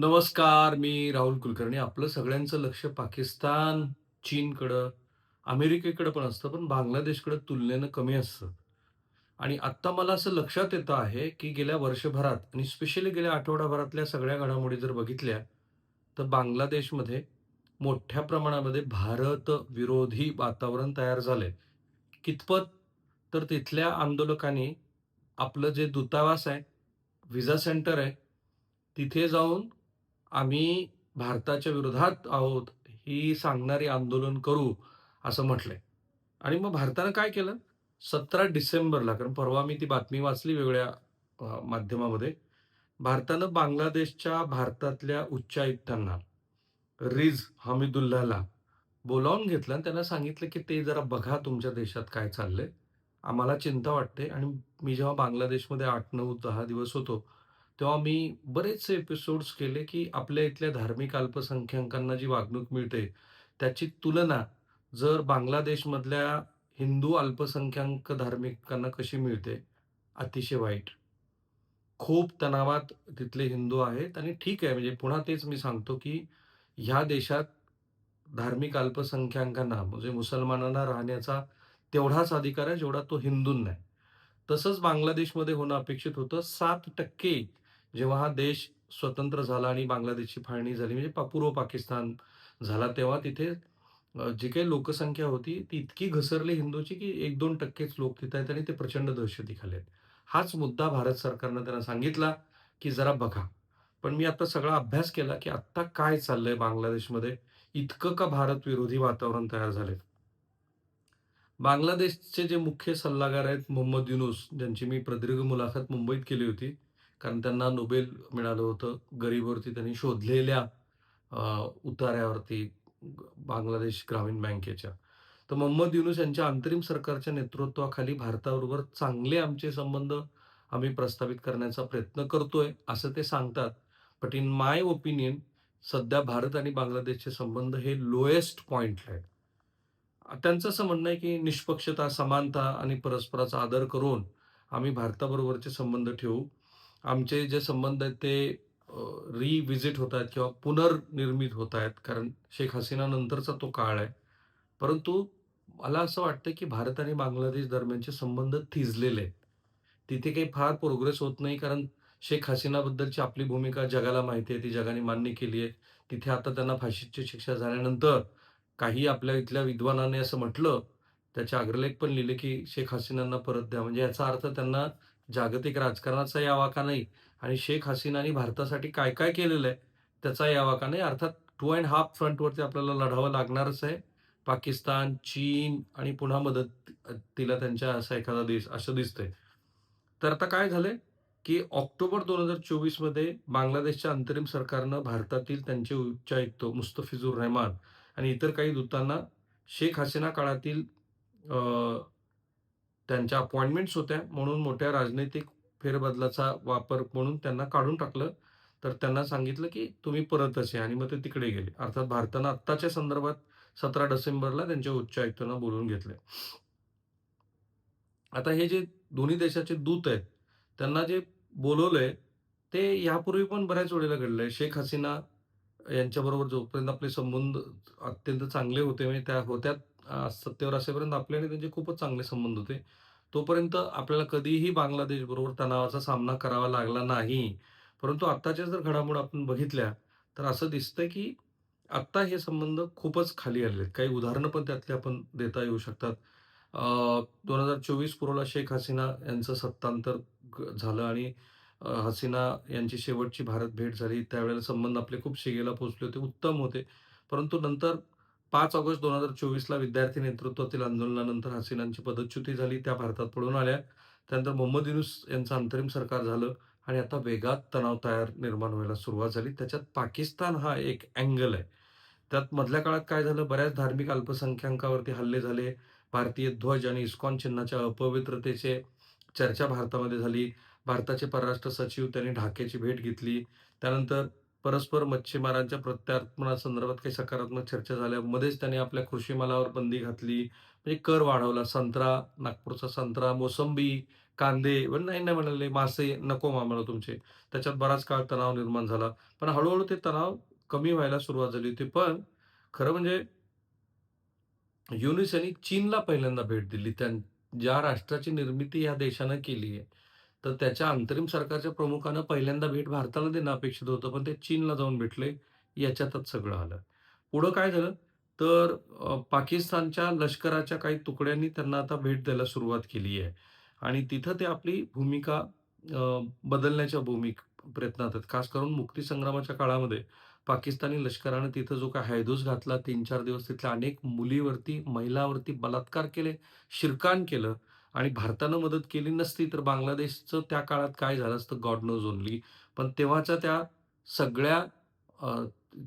नमस्कार, मी राहुल कुलकर्णी. आपलं सगळ्यांचं लक्ष पाकिस्तान, चीनकडं, अमेरिकेकडं पण असतं, पण बांगलादेशकडं तुलनेनं कमी असतं. आणि आत्ता मला असं लक्षात येतं आहे, की गेल्या वर्षभरात आणि स्पेशली गेल्या आठवडाभरातल्या सगळ्या घडामोडी जर बघितल्या, तर बांगलादेशमध्ये मोठ्या प्रमाणामध्ये भारत विरोधी वातावरण तयार झालंय. कितपत? तर तिथल्या आंदोलकांनी आपलं जे दूतावास आहे, व्हिजा सेंटर आहे, तिथे जाऊन आम्ही भारताच्या विरोधात आहोत, ही सांगणारी आंदोलन करू, असं म्हटलंय. आणि मग भारतानं काय केलं? 17 डिसेंबरला, कारण परवा मी ती बातमी वाचली वेगळ्या माध्यमामध्ये. भारतानं बांगलादेशच्या भारतातल्या उच्चायुक्तांना, रिज हमीदुल्लाला बोलावून घेतलं आणि त्यांना सांगितलं, की "ते जरा बघा तुमच्या देशात काय चाललंय. आम्हाला चिंता वाटते." आणि मी जेव्हा बांगलादेशमध्ये आठ नऊ दहा दिवस होतो, तेव्हा मी बरेचसे एपिसोड्स केले, की आपल्या इथल्या धार्मिक अल्पसंख्याकांना जी वागणूक मिळते, त्याची तुलना जर बांगलादेशमधल्या हिंदू अल्पसंख्याक धार्मिकांना कशी मिळते, अतिशय वाईट. खूप तणावात तिथले हिंदू आहेत आणि ठीक आहे, म्हणजे पुन्हा तेच मी सांगतो, की ह्या देशात धार्मिक अल्पसंख्याकांना म्हणजे मुसलमानांना राहण्याचा तेवढाच अधिकार आहे, जेवढा तो हिंदूंना आहे. तसंच बांगलादेशमध्ये होणं अपेक्षित होतं. सात टक्के जेव्हा हा देश स्वतंत्र झाला आणि बांगलादेशची फाळणी झाली, म्हणजे पूर्व पाकिस्तान झाला, तेव्हा तिथे जी काही लोकसंख्या होती, ती इतकी घसरली हिंदूची, की एक दोन टक्केच लोक तिथे आहेत आणि ते प्रचंड दहशतीखाली आहेत. हाच मुद्दा भारत सरकारनं त्यांना सांगितला, की जरा बघा. पण मी आता सगळा अभ्यास केला, की आत्ता काय चाललंय बांगलादेशमध्ये? इतकं का भारत विरोधी वातावरण तयार झालंय? बांगलादेशचे जे मुख्य सल्लागार आहेत मोहम्मद युनुस ज्यांची मी प्रदीर्घ मुलाखत मुंबईत केली होती. कारण त्यांना नोबेल मिळालं होतं. गरीबवरती त्यांनी शोधलेल्या उतार्यावरती बांगलादेश ग्रामीण बँकेच्या. तर मोहम्मद युनुस यांच्या अंतरिम सरकारच्या नेतृत्वाखाली भारताबरोबर चांगले आमचे संबंध आम्ही प्रस्थापित करण्याचा प्रयत्न करतोय, असं ते सांगतात. बट इन माय ओपिनियन सध्या भारत आणि बांगलादेशचे संबंध हे लोएस्ट पॉइंटला आहेत. त्यांचं असं म्हणणं आहे, की निष्पक्षता, समानता आणि परस्पराचा आदर करून आम्ही भारताबरोबरचे संबंध ठेवू. आमचे जे संबंध आहेत ते रिव्हिजिट होत आहेत किंवा पुनर्निर्मित होत आहेत. कारण शेख हसीना नंतरचा तो काळ आहे. परंतु मला असं वाटतं, की भारत आणि बांगलादेश दरम्यानचे संबंध थिजलेले आहेत. तिथे काही फार प्रोग्रेस होत नाही. कारण शेख हसीनाबद्दलची आपली भूमिका जगाला माहिती आहे. ती जगाने मान्य केली आहे. तिथे आता त्यांना फाशीची शिक्षा झाल्यानंतर काही आपल्या इथल्या विद्वानाने असं म्हटलं, त्याचे अग्रलेख पण लिहिले, की शेख हसीनांना परत द्या. म्हणजे याचा अर्थ त्यांना जागतिक राजकारणाचाही आवाका नाही आणि शेख हसीनानी भारतासाठी काय-काय केलेलं आहे, त्याचाही आवाका नाही. अर्थात टू अँड हाफ फ्रंटवरती आपल्याला लढावं लागणारच आहे. पाकिस्तान, चीन आणि पुन्हा मदत तिला त्यांच्या असा एखादा देश असं दिसतंय. तर आता काय झालंय, की ऑक्टोबर दोन हजार चोवीसमध्ये बांगलादेशच्या अंतरिम सरकारनं भारतातील त्यांचे उच्चायुक्त मुस्तफिजुर रहमान आणि इतर काही दूतांना शेख हसीना काळातील त्यांच्या अपॉइंटमेंट्स होत्या म्हणून मोठ्या राजनैतिक फेरबदलाचा वापर म्हणून त्यांना काढून टाकलं. तर त्यांना सांगितलं, की तुम्ही परत असे आणि मग ते तिकडे गेले. अर्थात भारतानं आत्ताच्या संदर्भात 17 डिसेंबरला त्यांच्या उच्चायुक्तांना बोलून घेतले आता हे जे दोन्ही देशाचे दूत आहेत, त्यांना जे बोलवलंय ते यापूर्वी पण बऱ्याच वेळेला घडलंय. शेख हसीना यांच्याबरोबर जोपर्यंत आपले संबंध अत्यंत चांगले होते, म्हणजे त्या होत्या सत्तेवर असेपर्यंत आपले आणि त्यांचे खूपच चांगले संबंध होते. तोपर्यंत आपल्याला कधीही बांगलादेशबरोबर तणावाचा सामना करावा लागला नाही. परंतु आत्ताच्या जर घडामोड आपण बघितल्या, तर असं दिसतंय, की आत्ता हे संबंध खूपच खाली आले आहेत. काही उदाहरणं पण त्यातले आपण देता येऊ शकतात. दोन हजार चोवीस पूर्वला शेख हसीना यांचं सत्तांतर झालं आणि हसीना यांची शेवटची भारत भेट झाली. त्यावेळेला संबंध आपले खूप शिगेला पोहोचले होते, उत्तम होते. परंतु नंतर पाच ऑगस्ट 2024ला विद्यार्थी नेतृत्वातील आंदोलनानंतर हसीनांची पदच्युती झाली. त्या भारतात पळून आल्या. त्यानंतर मोहम्मद युनुस यांचं अंतरिम सरकार झालं आणि आता वेगात तणाव तयार निर्माण व्हायला सुरुवात झाली. त्याच्यात पाकिस्तान हा एक अँगल आहे. त्यात मधल्या काळात काय झालं, बऱ्याच धार्मिक अल्पसंख्याकावरती हल्ले झाले. भारतीय ध्वज आणि इस्कॉन चिन्हाच्या अपवित्रतेचे चर्चा भारतामध्ये झाली. भारताचे परराष्ट्र सचिव त्यांनी ढाक्याची भेट घेतली. त्यानंतर परस्पर मच्छीमारांच्या प्रत्यार्पणासंदर्भात काही सकारात्मक चर्चा झाल्या. मध्येच त्यांनी आपल्या कृषी मालावर बंदी घातली. म्हणजे कर वाढवला. संत्रा, नागपूरचा संत्रा, मोसंबी, कांदे नाही, नाही म्हणाले, मासे नको आम्हाला तुमचे. त्याच्यात बराच काळ तणाव निर्माण झाला. पण हळूहळू ते तणाव कमी व्हायला सुरुवात झाली होती. पण खरं म्हणजे युनिस यांनी चीनला पहिल्यांदा भेट दिली. त्या ज्या राष्ट्राची निर्मिती या देशानं केली आहे, तर त्याच्या अंतरिम सरकारच्या प्रमुखानं पहिल्यांदा भेट भारताला देणं अपेक्षित होतं, पण ते चीनला जाऊन भेटले. याच्यातच सगळं आलं. पुढं काय झालं, तर पाकिस्तानच्या लष्कराच्या काही तुकड्यांनी त्यांना आता भेट द्यायला सुरुवात केली आहे आणि तिथं ते आपली भूमिका बदलण्याच्या भूमिक प्रयत्नात आहेत. खास करून मुक्तीसंग्रामाच्या काळामध्ये पाकिस्तानी लष्करानं तिथं जो काही हैदूस घातला, 3-4 दिवस तिथल्या अनेक मुलीवरती, महिलावरती बलात्कार केले, शिरकाण केलं आणि भारतानं मदत केली नसती, तर बांगलादेशचं त्या काळात काय झालं असतं, गॉड नोज ओनली पण तेव्हाच्या त्या सगळ्या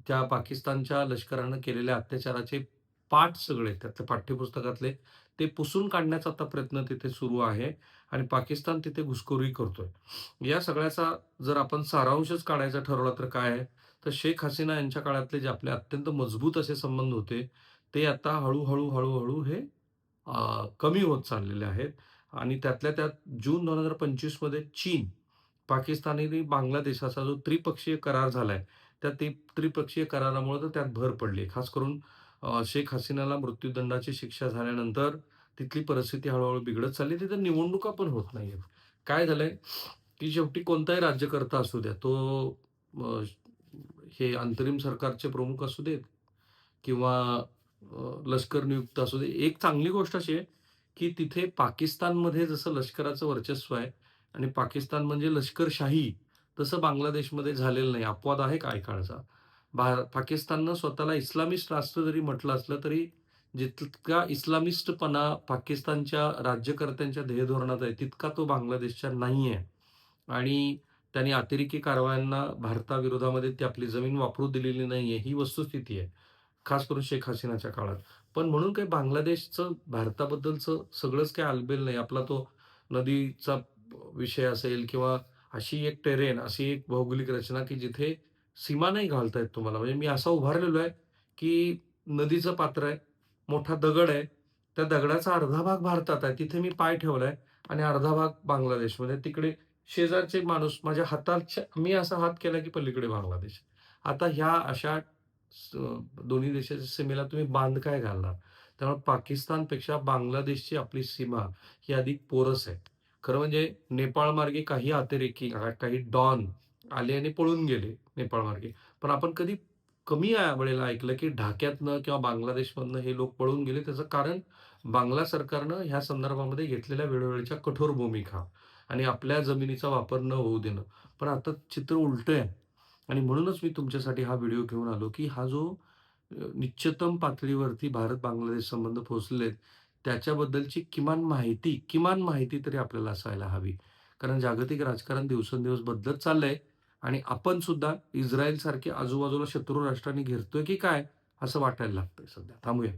त्या पाकिस्तानच्या लष्करानं केलेल्या अत्याचाराचे पाठ सगळे त्यातल्या पाठ्यपुस्तकातले, ते पुसून काढण्याचा आता प्रयत्न तिथे सुरू आहे आणि पाकिस्तान तिथे घुसखोरी करतोय. या सगळ्याचा जर आपण सारांशच काढायचा ठरवला तर काय आहे, तर शेख हसीना यांच्या काळातले जे आपले अत्यंत मजबूत असे संबंध होते, ते आता हळूहळू हळूहळू हे कमी होत चाललेले आहेत आणि त्यातल्या त्यात जून दोन हजार पंचवीसमध्ये चीन, पाकिस्तान आणि बांगलादेशाचा जो त्रिपक्षीय करार झाला आहे त्या ती त्रिपक्षीय करारामुळे तर त्यात भर पडली खास करून शेख हसीनाला मृत्यूदंडाची शिक्षा झाल्यानंतर तिथली परिस्थिती हळूहळू बिघडत चालली. तिथं निवडणुका पण होत नाही आहेत काय झालंय, की शेवटी कोणताही राज्यकर्ता असू द्या, तो हे अंतरिम सरकारचे प्रमुख असू देत किंवा लष्कर नियुक्त असू दे. एक चांगली गोष्ट अशी आहे, की तिथे पाकिस्तानमध्ये जसं लष्कराचं वर्चस्व आहे आणि पाकिस्तान म्हणजे लष्करशाही, तसं बांगलादेशमध्ये झालेलं नाही. अपवाद आहे काय काळचा. भार पाकिस्ताननं स्वतःला इस्लामिस्ट राष्ट्र जरी म्हटलं असलं, तरी जितका इस्लामिस्टपणा पाकिस्तानच्या राज्यकर्त्यांच्या ध्येयधोरणात आहे, तितका तो बांगलादेशच्या नाही आहे. आणि त्यांनी अतिरेकी कारवायांना भारताविरोधामध्ये ती आपली जमीन वापरू दिलेली नाही आहे ही वस्तुस्थिती आहे. खास करून शेख हसीनाच्या काळात. पण म्हणून काही बांगलादेशचं भारताबद्दलचं सगळंच काही आलबेल नाही. आपला तो नदीचा विषय असेल किंवा अशी एक टेरेन, अशी एक भौगोलिक रचना, की जिथे सीमा नाही घालता येत तुम्हाला. म्हणजे मी असा उभारलेलो आहे, की नदीचं पात्र आहे, मोठा दगड आहे. त्या दगडाचा अर्धा भाग भारतात आहे. तिथे मी पाय ठेवलाय आणि अर्धा भाग बांगलादेशमध्ये. तिकडे शेजारचे माणूस माझ्या हाताच्या मी असा हात केला, की पलीकडे बांगलादेश. आता ह्या अशा दोन्ही देशाच्या सीमेला तुम्ही बांध काय घालणार? त्यामुळे पाकिस्तानपेक्षा बांगलादेशची आपली सीमा ही अधिक पोरस आहे. खरं म्हणजे नेपाळमार्गे काही अतिरेकी, काही डॉन आले आणि पळून गेले नेपाळमार्गे. पण आपण कधी कमी या वेळेला ऐकलं, की ढाक्यातनं किंवा बांगलादेशमधनं हे लोक पळून गेले. त्याचं कारण बांगला सरकारनं ह्या संदर्भामध्ये घेतलेल्या वेळोवेळीच्या कठोर भूमिका आणि आपल्या जमिनीचा वापर न होऊ देणं. पण आता चित्र उलटं आहे आणि म्हणूनच मी तुमच्यासाठी हा व्हिडिओ घेऊन आलो, की हा जो अ, निश्चितम पातळीवरती भारत-बांगलादेश संबंध पोहोचलेत, त्याच्याबद्दलची किमान माहिती, किमान माहिती तरी आपल्याला असायला हवी. कारण जागतिक राजकारण दिवसेंदिवस बदलत चाललंय आणि आपण सुद्धा इस्रायलसारखे आजूबाजूला शत्रू राष्ट्रांनी घेरतोय की काय, असं वाटायला लागतंय सध्या. थांबूया.